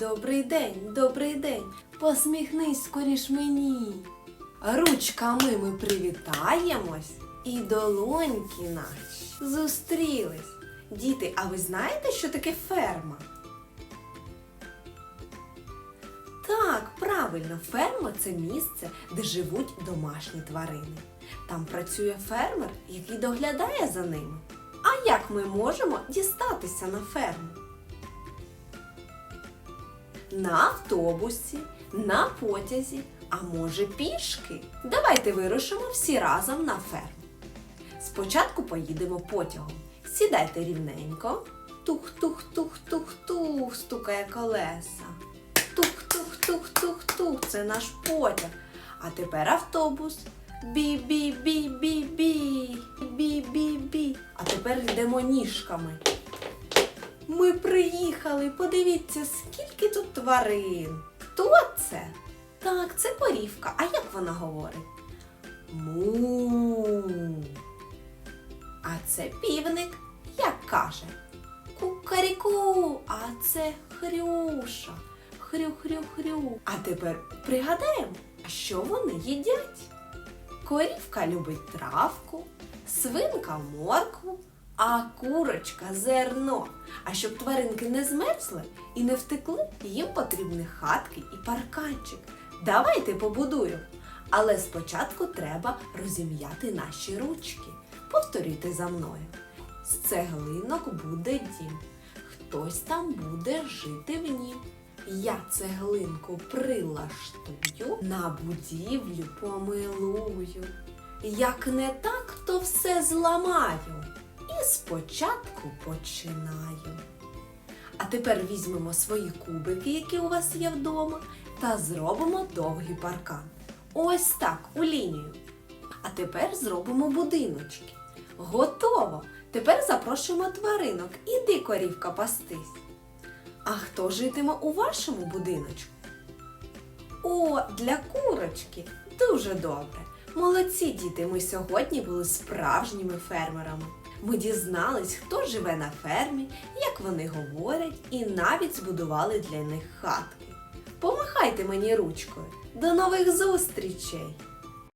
Добрий день, добрий день, посміхнись скоріш мені. Ручками ми привітаємось і долоньки наші зустрілись. Діти, а ви знаєте, що таке ферма? Так, правильно, ферма це місце, де живуть домашні тварини. Там працює фермер, який доглядає за ними. А як ми можемо дістатися на ферму? На автобусі, на потязі, а може пішки. Давайте вирушимо всі разом на ферму. Спочатку поїдемо потягом. Сідайте рівненько. Тух-тух-тух-тух-тух, стукає колеса. Тух-тух-тух-тух-тух, це наш потяг. А тепер автобус. Бі-бі-бі-бі-бі. Бі-бі-бі. А тепер йдемо ніжками. Ми приїхали. Подивіться, скільки тут тварин. Хто це? Так, це корівка. А як вона говорить? Му. А це півник. Як каже? Кукаріку, а це хрюша. Хрю-хрю-хрю. А тепер пригадаємо, що вони їдять? Корівка любить травку, свинка моркву, а курочка зерно. А щоб тваринки не змерзли і не втекли, їм потрібні хатки і парканчик. Давайте побудуємо. Але спочатку треба розім'яти наші ручки. Повторюйте за мною. З цеглинок буде дім. Хтось там буде жити в нім. Я цеглинку прилаштую, на будівлю помилую. Як не так, то все зламаю. Спочатку починаю. А тепер візьмемо свої кубики, які у вас є вдома, та зробимо довгий паркан. Ось так, у лінію. А тепер зробимо будиночки. Готово! Тепер запрошуємо тваринок. Іди, корівка, пастись. А хто житиме у вашому будиночку? О, для курочки. Дуже добре. Молодці діти, ми сьогодні були справжніми фермерами. Ми дізнались, хто живе на фермі, як вони говорять, і навіть збудували для них хатки. Помахайте мені ручкою. До нових зустрічей!